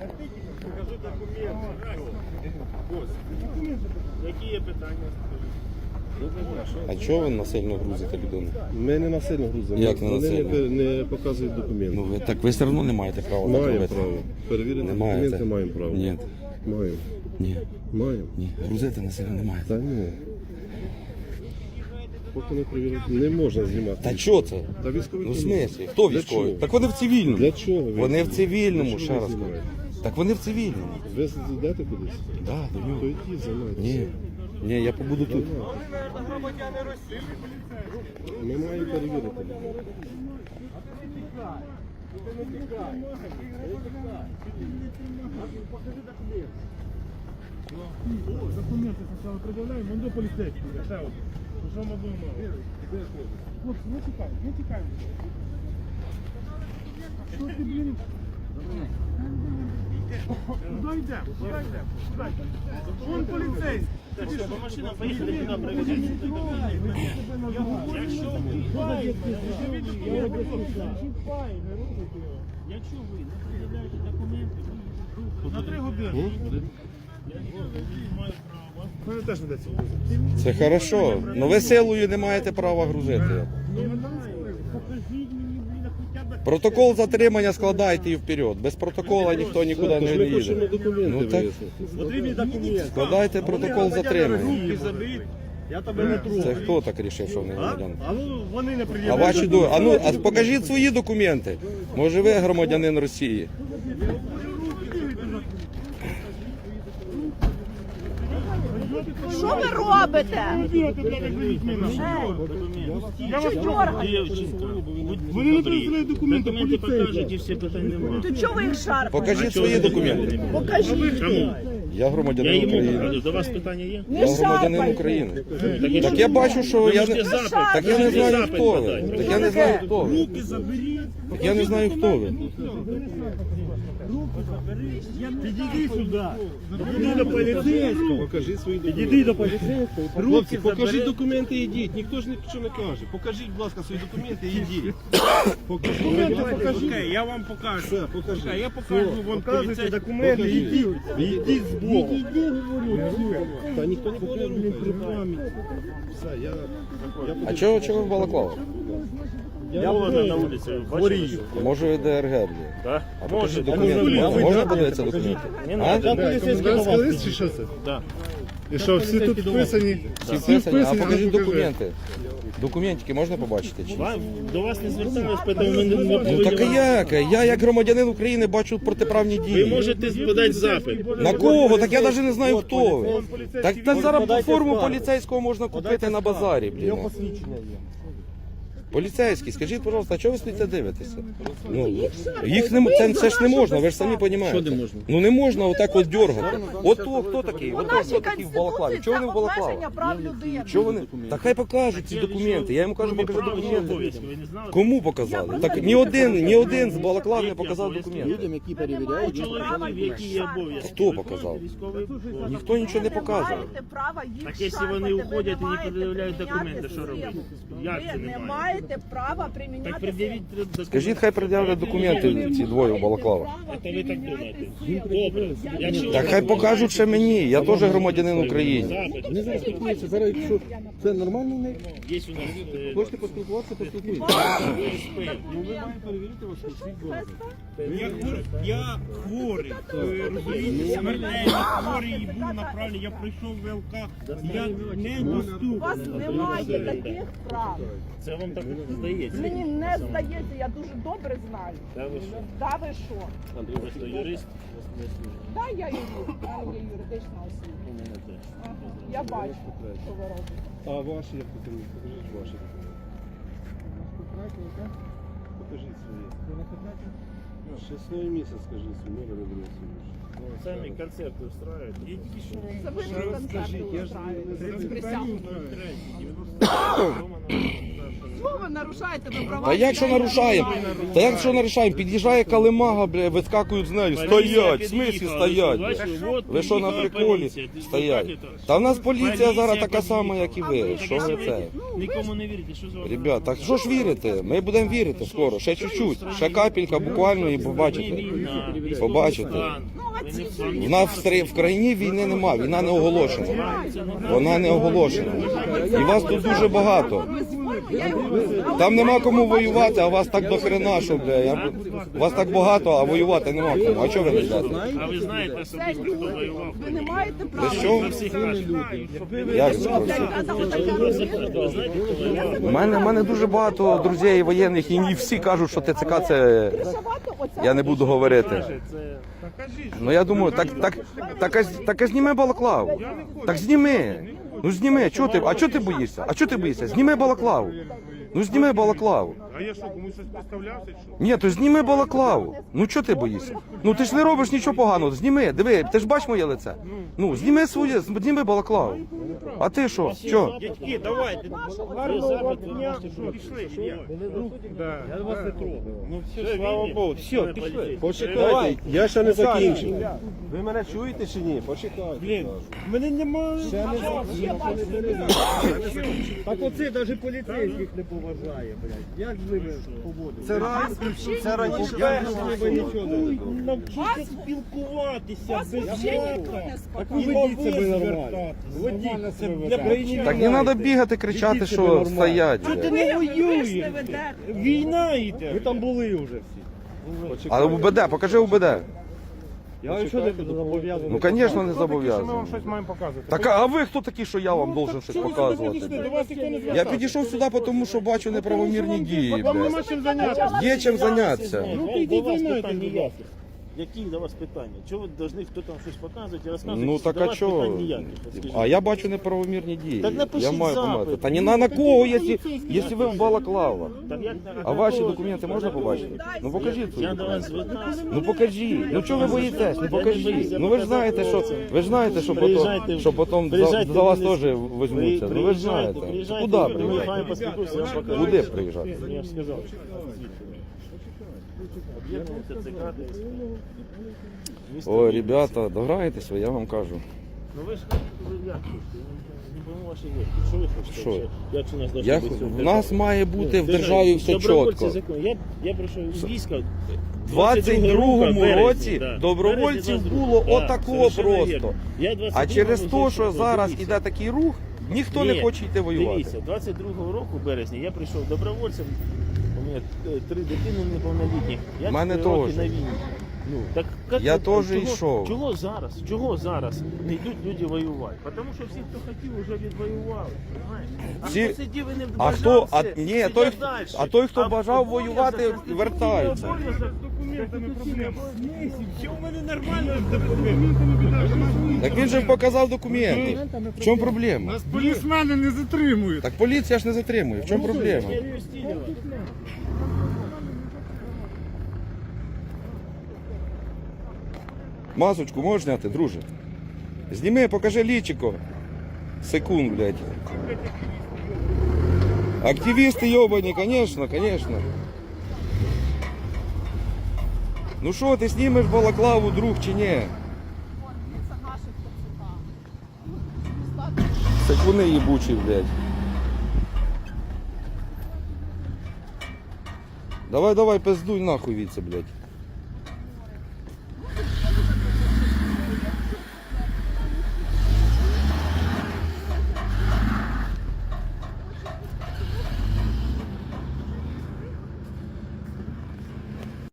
Покажи документи. Які є питання? А чого ви насильно грузите людину? Ми не насильно грузимо. Як не Вони насильно? не, не показують документи. Ну ви так ви все одно не маєте права так маємо робити. право. Перевірити Не документи маємо право. Ні. Маємо. Ні, Маємо. ні. Грузити насильно не маєте. Та ні. Поки не перевірити, не можна знімати. Та що це? Та військові Ну в смислі? Хто Для військовий? чого? Так вони в цивільному. Для чого ви? Вони в цивільному, Для ще чого раз ви кажу. знімаєте? Так вони в цивільному. Ви йдете кудись? Да, до То нього. йдіть, займайтеся. Ні. Ні, я побуду тут. Ми маємо перевірити. Документи спочатку пред'являємо, вон до поліцейського. Ну, Що ми будемо? Хлопці, не тікаємо, не тікаємо. Що ти, блін? Куди йдемо? Куди йдемо? Вон поліцейський. По машинам поїхали, туди привеземо. Якщо Якщо ви не пред'являєте документи, на три години. Це хорошо. Ну ви силою не маєте права грузити. Покажіть мені, блін, хоча б Протокол затримання складайте і вперед. Без протокола ніхто нікуди не їде. Ну, так. потрібні документи. Складайте протокол затримання. Руки я тебе не трогаю. Це хто так рішив, що вони А? громадяни? А ну вони не А приїдуть. ваші до а ну а покажіть свої документи. Може ви громадянин Росії? Що ви робите? Я вас дергаєте? Вони не привезли документи, документи покажуть і все питань немає. То чого ви їх шарпаєте? Покажіть свої документи. Покажіть. Я Я громадянин йому України. покажу. До вас питання є? Не Я громадянин шарпайте. України. Так, Так я бачу, що я не запит. так я не знаю хто ви. Так я не знаю хто ви. Так я не знаю хто ви. Підійди сюди. Підійди до поліцейського. Покажіть свої Підійди до поліцейського. Хлопці, покажіть забери. документи і йдіть. Ніхто ж нічого не каже. Покажіть, будь ласка, свої документи і йдіть. Покажіть. Покажіть. Окей, я вам покажу. Все, покажіть. Я покажу вам Показуйте документи, йдіть. Йдіть з боку. Іди, говорю. Та ніхто нікого не рухає. Все, я... А чого чого ви в балаклава? Я буду на вулиці, бачиш? Може ви ДРГ? блін? Так? А покажіть документи. Можна- Можна подивитися документи? Не А? надо. Лист чи що це? Да. І що, всі тут вписані? Всі вписані? А ну, покажіть документи. Документики можна побачити? Чи? До вас не звертались, тому ми не не Ну так повинні як? Я як громадянин України бачу протиправні Ви дії. можете подати запит. На кого? Так я навіть не знаю хто ви. Так та зараз форму поліцейського можна купити на базарі, блін. Поліцейський, скажіть, пожалуйста, а чого ви стоїте дивитеся? Ну, їх не це, це ж не можна, ви ж самі розумієте. Що не можна? Ну не можна отак от дергати. От то, хто такий? От нашій хто такий в балаклаві? Чого вони в балаклаві? прав людини. Чого вони? Та хай покажуть ці документи. Я йому кажу, покажи документи. Кому показали? Так ні один, ні один з балаклав не показав документи. які перевіряють, чоловіків, які є обов'язки. Хто показав? Ніхто нічого не права Так якщо вони уходять і не пред'являють документи, що робити? Як це немає? Маєте права приміняти Так пред'явіть документи. Скажіть, хай пред'являть документи ці двоє в балаклавах. Це ви так думаєте. Добре. Якщо Так хай покажуть ще мені, я теж громадянин України. запит, Вони зараз спілкуються. Зараз, якщо це нормально, не є у нас е, хочете поспілкуватися, поспілкуйтесь. СП. Я, хвор- я хворий, розумієте, смертельний хворий і був направлений, я прийшов в ВЛК, я не У доступний. вас немає таких прав. Це вам так здається. Мені не здається, я дуже добре знаю. Та ви що? Да ви що? Андрій, ви що, юрист? Да, я юрист, мене є юридична освіта. У мене теж. Ага. Я бачу, що ви робите. А ваші як документи? Покажіть ваші документи. Покажіть свої. Число і місяць, скажіть свій номер і адресу. Ну, Самі концерти устраивають. Я тільки що вам Це ви не концерти я не- устраиваєте. не присягу. Чого ви нарушаєте ви права? Та як що нарушаємо? Та як що нарушаємо? Під'їжджає калимага, бля, вискакують з нею. Стоять, в смислі стоять. бля? Ви що на приколі? Стоять. Та в нас поліція зараз така сама, як і ви. Що ви це? Нікому не вірите, що за Ребят, так що ж вірите? Ми будемо вірити скоро, ще чуть-чуть. Ще капелька буквально і побачите. Побачите. Ну, В нас в країні війни нема, війна не оголошена. Вона не оголошена. І вас тут дуже багато. Там нема кому воювати, а вас так до хрена, що бля. Я... Вас так багато, а воювати нема кому. А чого ви не йдете? А ви знаєте особисто, хто воював? ви не маєте права. Що? Як це? Знаєте? У мене, у мене дуже багато друзів воєнних, і всі кажуть, що ТЦК це. Я не буду говорити. Ну я думаю, так, так, так, з- так зніми балаклаву. Так зніми. Ну зніми, чого ти? А чого ти боїшся? А чого ти боїшся? Зніми балаклаву. Ну зніми балаклаву. А я що, комусь щось представлявся, чи що? Ні, то зніми балаклаву. Ну чого ти боїшся? Ну ти ж не робиш нічого поганого. Зніми, диви, ти ж бач моє лице. Ну, зніми своє, зніми балаклаву. А ти що? Що? Дядьки, давайте. Гарного дня. Пішли, я. Я вас не трогаю. Ну все, слава Богу. Все, пішли. Почекайте, я ще не закінчив. Ви мене чуєте чи ні? Почекайте. Блін, мене немає. Так оце навіть поліцейських не поважає, блядь. Як ними поводити? Це раз, це раніше. Я нічого не. Навчіться спілкуватися без не Так ведіть себе нормально. Ведіть себе для країни. Так не треба бігати, кричати, що стоять. Що ти не воюєш? Війна йде. Ви там були вже всі. Але УБД, покажи УБД. Я що не зобов'язаний. Ну, звісно, не Ми зобов'язаний. вам щось маємо показувати. Так, а ви хто такі, що я вам должен щось показувати? До вас ніхто не Я звертався. підійшов сюди, тому що бачу неправомірні дії. Вам нема чим зайнятися. Є чим зайнятися. Ну, підійдіть займайтесь, будь ласка. Які до вас питання? Чого ви повинні хто там щось показувати і розказувати? Ну так До а вас чого? питань ніяких, от скажіть. А я бачу неправомірні дії. Так напишіть Я маю запит. помати. Та ні на, на кого, якщо, якщо ви в балаклава. Так як на- А ваші документи можна побачити? Ну покажіть свої Я до вас документи. звертався. Ну покажіть. Ну чого ви боїтесь? Ну покажіть. Ну ви ж знаєте, що ви ж знаєте, що потім, що потім за, за вас теж візьмуться. Ну ви ж знаєте. Куди ми приїжджати? Куди приїжджати? Я ж сказав. Об'єднання ТЦК, ДСП. Місто Ой, Вінниця. ребята, дограйтеся, я вам кажу. Ну ви ж ви як хочете? Ваші логіки. Що ви хочете? Що? взагалі? Як у нас Я, должно в нас має бути в державі все чітко. Я, я прийшов у війська. 22-му березня, році да. добровольців Березня, було да, отако совершенно просто. Я А 22-го через те, що зайшов, зараз дивіться. іде такий рух, ніхто не Ні, хоче йти воювати. Дивіться, 22 року березня я прийшов добровольцем. Мене е, три дитини неповнолітні. Я мене теж. на війні. Ну, так, як Я теж чого- йшов. Чого зараз? Чого зараз не йдуть люди воювати? Тому що всі, хто хотів, вже відвоювали. Понимаєш? А Всі- хто сидів і не А бажав хто, а це, ні, сидять той, далі. а той, хто А бажав воювати, вертається. обов'язок, З документами проблема. Все у мене нормально з документами. Так він же показав документи. В чому проблема? Нас полісмени не затримують. Так поліція ж не затримує. В чому проблема? Стілєва. Масочку можеш зняти, друже? Зніми, покажи лічико. Секунд, блядь. Активісти йобані, конечно, конечно. Ну що, ти знімеш балаклаву, друг, чи ні? Це наших ТЦК. Секуни їбучі, блядь. Давай, давай, пиздуй нахуй від це, блядь.